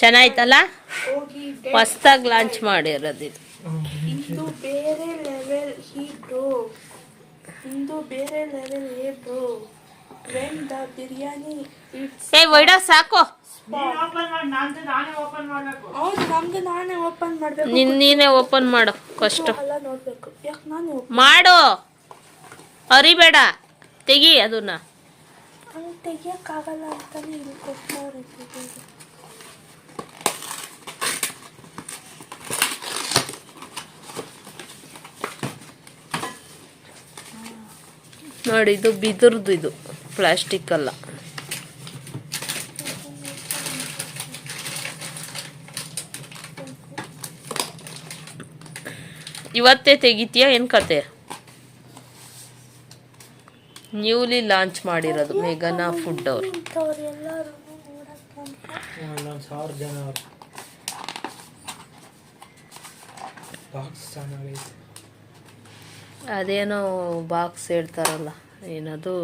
ಚೆನ್ನಾಯ್ತಲ್ಲ? ಹೊಸ್ದಾಗಿ ಲಾಂಚ್ ಮಾಡಿರೋದು ಇದು ಇಂದು ಬೇರೆ ಲೆವೆಲ್ ಹಿ ಬ್ರೋ ಇಂದು ಬೇರೆ level hey bro when the biryani it's a ವೈಡಾ ಸಾಕು. ಹೌದು ನಮ್ದು ನಾನೇ ಓಪನ್ ಮಾಡ್ಬೇಕು. ನಿನ್ ನೀನೇ ಓಪನ್ ಮಾಡು ಕಷ್ಟ ಎಲ್ಲ ನೋಡ್ಬೇಕು. ಯಾಕೆ ನಾನು ಮಾಡು. ಅರಿಬೇಡ. ತೆಗಿ ಅದನ್ನ. ಹಂಗೆ ತೆಗಿಯೋಕ್ಕಾಗಲ್ಲ ಅಂತಾನೆ ಇಲ್ಲಿ ಕೊಟ್ಟವ್ರೆ ನೋಡಿ, ಇದು ಬಿದಿರ್ದು ಇದು, ಪ್ಲಾಸ್ಟಿಕ್ ಅಲ್ಲ. ಇವತ್ತೇ ತೆಗಿತೀಯಾ, ಏನು ಕತೆ? ನ್ಯೂಲಿ ಲಾಂಚ್ ಮಾಡಿರೋದು ಮೇಘನಾ ಫುಡ್ ಅವ್ರು. ಜನ ಅದೇನೋ ಬಾಕ್ಸ್ ಹೇಳ್ತಾರಲ್ಲ, ಏನದು?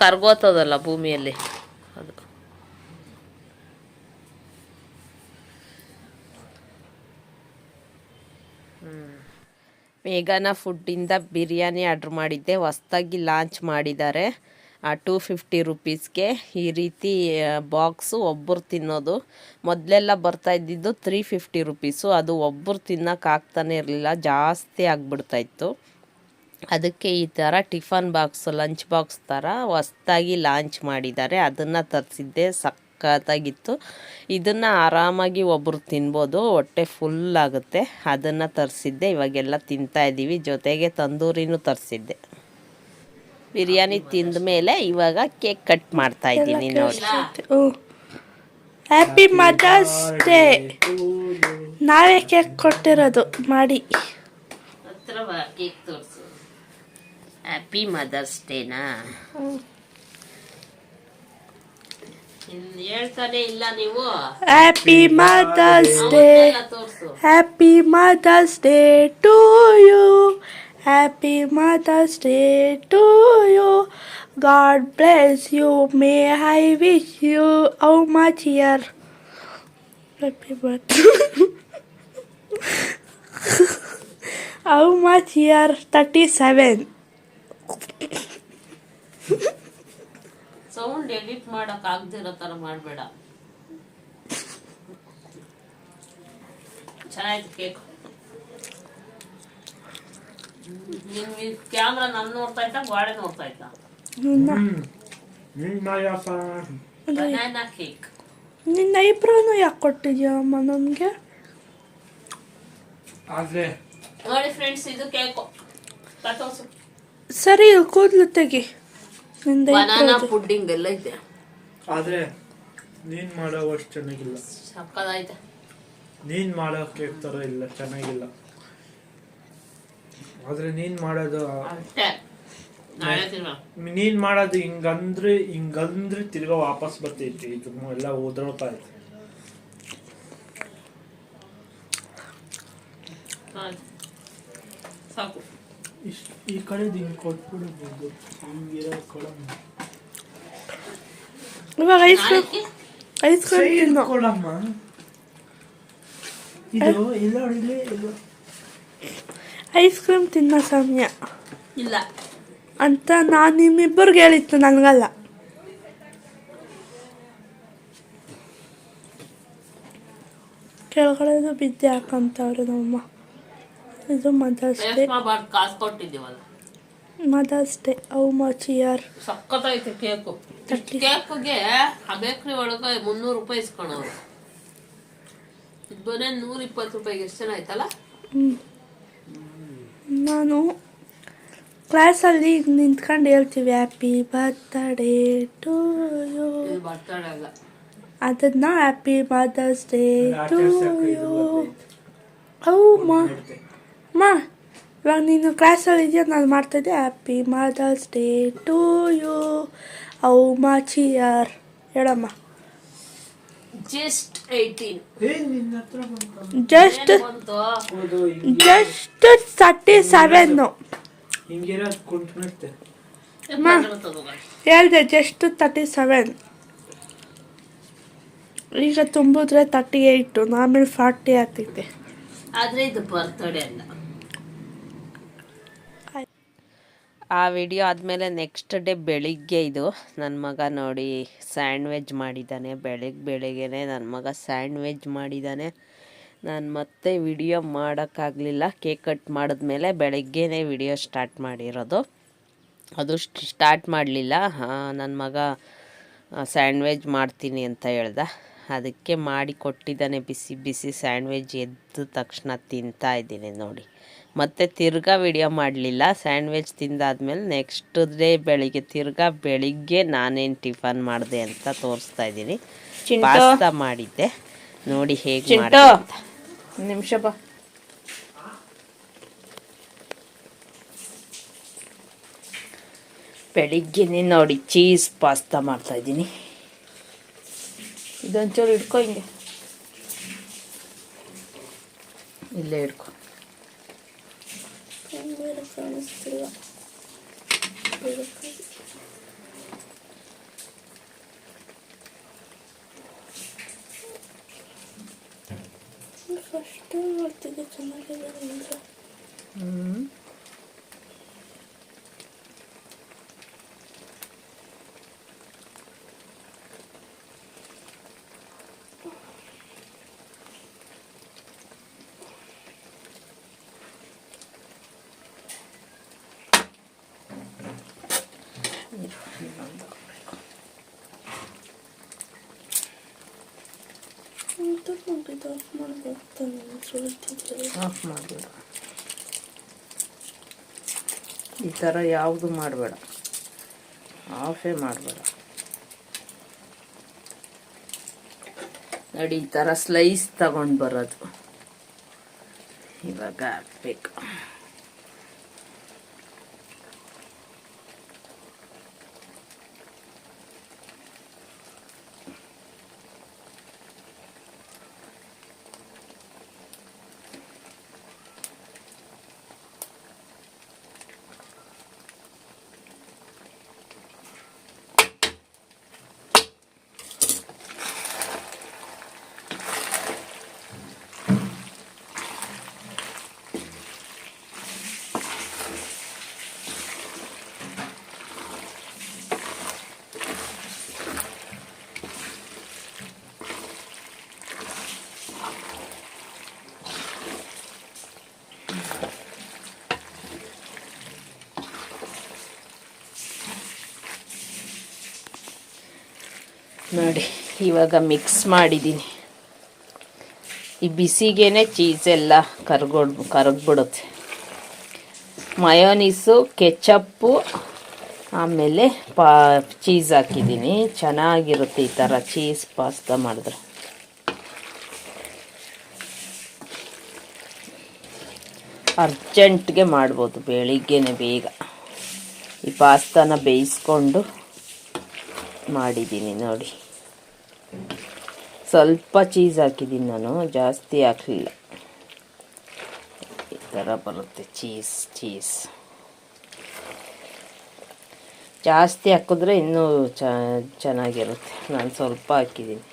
ಕರ್ಗೋತದಲ್ಲ ಭೂಮಿಯಲ್ಲಿ ಅದು. ಮೇಘನ ಫುಡ್ಡಿಂದ ಬಿರಿಯಾನಿ ಆರ್ಡ್ರ್ ಮಾಡಿದ್ದೆ, ಹೊಸ್ದಾಗಿ ಲಾಂಚ್ ಮಾಡಿದ್ದಾರೆ. ಟೂ ಫಿಫ್ಟಿ ರುಪೀಸ್ಗೆ ಈ ರೀತಿ ಬಾಕ್ಸು ಒಬ್ಬರು ತಿನ್ನೋದು. ಮೊದಲೆಲ್ಲ ಬರ್ತಾ ಇದ್ದಿದ್ದು ತ್ರೀ ಫಿಫ್ಟಿ ರುಪೀಸು ಅದು ಒಬ್ಬರು ತಿನ್ನೋಕೆ ಆಗ್ತಾನೆ ಇರಲಿಲ್ಲ, ಜಾಸ್ತಿ ಆಗಿಬಿಡ್ತಾಯಿತ್ತು. ಅದಕ್ಕೆ ಈ ಥರ ಟಿಫನ್ ಬಾಕ್ಸ್ ಲಂಚ್ ಬಾಕ್ಸ್ ಥರ ಹೊಸ್ದಾಗಿ ಲಾಂಚ್ ಮಾಡಿದ್ದಾರೆ. ಅದನ್ನು ತರಿಸಿದ್ದೆ ಸಖತ್ತಾಗಿತ್ತು. ಇದನ್ನು ಆರಾಮಾಗಿ ಒಬ್ಬರು ತಿನ್ಬೋದು, ಹೊಟ್ಟೆ ಫುಲ್ ಆಗುತ್ತೆ. ಅದನ್ನು ತರಿಸಿದ್ದೆ ಇವಾಗೆಲ್ಲ ತಿಂತಾ ಇದ್ದೀವಿ ಜೊತೆಗೆ ತಂದೂರಿನೂ ತರಿಸಿದ್ದೆ. ಬಿರಿಯಾನಿ ತಿಂದ ಮೇಲೆ ಇವಾಗ ಕೇಕ್ ಕಟ್ ಮಾಡ್ತಾ ಇದ್ದೀನಿ ನೋಡಿ. ಹ್ಯಾಪಿ ಮದರ್ಸ್ ಡೇ ನಾವೇ ಕೇಕ್ ಕೊಟ್ಟಿರೋದು ಮಾಡಿ. ಹತ್ರ ಕೇಕ್ ತೋರಿಸು? ಹ್ಯಾಪಿ ಮದರ್ಸ್ ಡೇನಾ ಹೇಳ್ತಾನೆ ಇಲ್ಲ ನೀವು? Happy mother's day happy mother's day to you happy mother's day to you God bless you may I wish you how much year happy birth how much year thirty seven sound edit ಮಾಡಕ್ ಆಗದಿರೋ ತರ ಮಾಡಬೇಡ. ಚೆನ್ನಾಯ್ತು cake. ನಿನ್ camera ನನ್ ನೋಡ್ತಾ ಇತ್ತ ಗೋಡೆ ನೋಡ್ತಾ ಇತ್ತ ನಿನ್ನ ಬನಾನಾ ಕೇಕ್ ನಿನ್ನ ಐಬ್ರೋನು ಯಾಕೆ ಕೊಟ್ಟಿದ್ಯಾ ಅಮ್ಮ ನಮಗೆ? ಆದ್ರೆ ನೋಡಿ ಫ್ರೆಂಡ್ಸ್ ಇದು ಕೇಕು ತೋರ್ಸು. ಸರಿ ಕೂದಲು ತೆಗಿ. ನಿಂದ ಬನಾನಾ ಪುಡ್ಡಿಂಗ್ ಎಲ್ಲ ಇದೆ. ಆದ್ರೆ ನೀನ್ ಮಾಡೋ ಅಷ್ಟು ಚೆನ್ನಾಗಿಲ್ಲ. ಸಕ್ಕದಾಯ್ತೆ ನೀನ್ ಮಾಡೋ ಕೇಕ್ ತರ ಇಲ್ಲ ಚೆನ್ನಾಗಿಲ್ಲ. ಆದ್ರೆ ನೀನ್ ಮಾಡೋದು ಅಷ್ಟೇ. ನಾಳೆ. ನೀನ್ ಮಾಡೋದು ಹಿಂಗಂದ್ರೆ ಹಿಂಗಂದ್ರೆ ತಿರ್ಗಾ ವಾಪಸ್ ಬರ್ತೈತಿ. ಇದು ಎಲ್ಲ ಉದ್ರೋತಾ ಐತಿ. ಸಾಕು. ಇಷ್ಟ್ ಈ ಕಡೆದು ಹಿಂಗ್ ಕೊಟ್ಬಿಡ್ಬೋದು. ಹಿಂಗಿರೋ ಕೊಡಮ್ಮ. ಇವಾಗ ಐಸ್ ಕ್ರೀಮ್ ಐಸ್ ಕ್ರೀಮ್ ಕೊಡಮ್ಮ. ಇದು ಇಲ್ಲ ಇಲ್ಲಿ ಇಲ್ಲ ಐಸ್ ಕ್ರೀಮ್ ತಿನ್ನೋ ಸಮಯ. ಇಲ್ಲ. ಅಂತ ನಾನು ನಿಮ್ಮಿಬ್ಬರಿಗೆ ಹೇಳಿತ್ತು ನನಗಲ್ಲ. ಕೆಳಗಡೆದು ಬಿದ್ದೆ ಹಾಕಂತವ್ರೆ ನಮ್ಮಮ್ಮ ಇದು ಮದರ್ಸ್ ಡೇ. ಕಾಸು ಕೊಟ್ಟಿದ್ದೀವಲ್ಲ. Mother's day how much year ಸಕ್ಕತ್ತೈತೆ cake. ಕೇಕ್ಗೆ ಆ ಬೇಕ್ರಿ ಒಳಗೆ ಮುನ್ನೂರು ರೂಪಾಯಿ ಇಸ್ಕೊಳವ್ರು ಇದು ನೂರ ಇಪ್ಪತ್ತು ರೂಪಾಯಿಗೆ ಎಷ್ಟು ಜನ ಆಯ್ತಲ್ಲ? ನಾನು ಕ್ಲಾಸಲ್ಲಿ ನಿಂತ್ಕೊಂಡು ಹೇಳ್ತೀವಿ ಹ್ಯಾಪಿ ಬರ್ತ್ಡೇ ಟು ಯು ಇದು ಬರ್ತಡೇ ಅಲ್ಲ. ಅದನ್ನ happy mother's day to you how ma ma ಇವಾಗ ನೀನು ಕ್ಲಾಸಲ್ಲಿ ಇದೆಯಾ ನಾನು ಮಾಡ್ತಾಯಿದ್ದೆ happy mother's day to you ಔ ಮಾ ಚಿಯರ್ ಹೇಳಮ್ಮ. Just eighteen just just thirty seven. ಹೇಳ್ದೆ ಜಸ್ಟ್ ತರ್ಟಿ ಸೆವೆನ್ ಈಗ ತುಂಬಿದ್ರೆ ತರ್ಟಿ ಏಯ್ಟು ಆಮೇಲೆ ಫಾರ್ಟಿ ಆಗ್ತೈತೆ. ಆದರೆ ಇದು ಬರ್ತಡೇ ಅಲ್ಲ. ಆ ವಿಡಿಯೋ ಆದಮೇಲೆ ನೆಕ್ಸ್ಟ್ ಡೇ ಬೆಳಿಗ್ಗೆ ಇದು ನನ್ನ ಮಗ ನೋಡಿ ಸ್ಯಾಂಡ್ವಿಚ್ ಮಾಡಿದ್ದಾನೆ ಬೆಳಗ್ಗೆ ಬೆಳಿಗ್ಗೆನೆ ನನ್ನ ಮಗ ಸ್ಯಾಂಡ್ವಿಚ್ ಮಾಡಿದ್ದಾನೆ ನಾನು ಮತ್ತೆ ವಿಡಿಯೋ ಮಾಡೋಕ್ಕಾಗಲಿಲ್ಲ. ಕೇಕ್ ಕಟ್ ಮಾಡಿದ್ಮೇಲೆ ಬೆಳಗ್ಗೆನೇ ವಿಡಿಯೋ ಸ್ಟಾರ್ಟ್ ಮಾಡಿರೋದು. ಅದು ಸ್ಟಾರ್ಟ್ ಮಾಡಲಿಲ್ಲ. ನನ್ನ ಮಗ ಸ್ಯಾಂಡ್ವಿಚ್ ಮಾಡ್ತೀನಿ ಅಂತ ಹೇಳ್ದ. ಅದಕ್ಕೆ ಮಾಡಿ ಕೊಟ್ಟಿದ್ದಾನೆ. ಬಿಸಿ ಬಿಸಿ ಸ್ಯಾಂಡ್ವಿಚ್ ಎದ್ದ ತಕ್ಷಣ ತಿಂತಾ ಇದ್ದೀನಿ ನೋಡಿ. ಮತ್ತೆ ತಿರ್ಗಾ ವಿಡಿಯೋ ಮಾಡಲಿಲ್ಲ. ಸ್ಯಾಂಡ್ವಿಚ್ ತಿಂದಾದ್ಮೇಲೆ ನೆಕ್ಸ್ಟ್ ಡೇ ಬೆಳಿಗ್ಗೆ ತಿರ್ಗಾ ಬೆಳಿಗ್ಗೆ ನಾನೇನು ಟಿಫನ್ ಮಾಡಿದೆ ಅಂತ ತೋರಿಸ್ತಾ ಇದ್ದೀನಿ. ಪಾಸ್ತಾ ಮಾಡಿದ್ದೆ. ನೋಡಿ ಹೇಗೆ ನಿಮಿಷ ಬಾ. ಬೆಳಿಗ್ಗೆನೇ ನೋಡಿ ಚೀಸ್ ಪಾಸ್ತಾ ಮಾಡ್ತಾ ಇದ್ದೀನಿ. ಇದೊಂಚೂರು ಇಟ್ಕೊ ಹಿಂಗೆ ಇಲ್ಲೇ ಹಿಡ್ಕೊ ಕಾಣಿಸ್ತಿಲ್ಲ ಫಸ್ಟ್ ಮಾಡ್ತಿದ್ದೆ ಚೆನ್ನಾಗಿದೆ ಮಾಡಿದ್ದು ಆಫ್ ಮಾಡ್ಬೇಕು ತಾನೆ ಸುಳಿತಿದ್ರೆ ಆಫ್ ಮಾಡಬೇಡ ಈ ಥರ ಯಾವುದು ಮಾಡಬೇಡ。ಆಫೇ ಮಾಡಬೇಡ。ನೋಡಿ, ಈ ಥರ ಸ್ಲೈಸ್ ತಗೊಂಡು ಬರೋದು。ಇವಾಗ ಹಾಕ್ಬೇಕು ನೋಡಿ ಇವಾಗ ಮಿಕ್ಸ್ ಮಾಡಿದ್ದೀನಿ ಈ ಬಿಸಿಗೇನೆ ಚೀಸೆಲ್ಲ ಕರ್ಗೊಡ್, ಕರಗ್ಬಿಡುತ್ತೆ. ಮಯೋನೀಸು ಕೆಚಪ್ಪು ಆಮೇಲೆ ಪಾ ಚೀಸ್ ಹಾಕಿದ್ದೀನಿ ಚೆನ್ನಾಗಿರುತ್ತೆ ಈ ಥರ ಚೀಸ್ ಪಾಸ್ತಾ ಮಾಡಿದ್ರೆ. ಅರ್ಜೆಂಟ್ಗೆ ಮಾಡ್ಬೋದು, ಬೆಳಿಗ್ಗೆನೆ ಬೇಗ. ಈ ಪಾಸ್ತಾನ ಬೇಯಿಸ್ಕೊಂಡು ಮಾಡಿದ್ದೀನಿ ನೋಡಿ. ಸ್ವಲ್ಪ ಚೀಸ್ ಹಾಕಿದ್ದೀನಿ ನಾನು, ಜಾಸ್ತಿ ಹಾಕಲಿಲ್ಲ. ಈ ಥರ ಬರುತ್ತೆ ಚೀಸ್ ಚೀಸ್ ಜಾಸ್ತಿ ಹಾಕಿದ್ರೆ ಇನ್ನೂ ಚೆನ್ನಾಗಿರುತ್ತೆ. ನಾನು ಸ್ವಲ್ಪ ಹಾಕಿದ್ದೀನಿ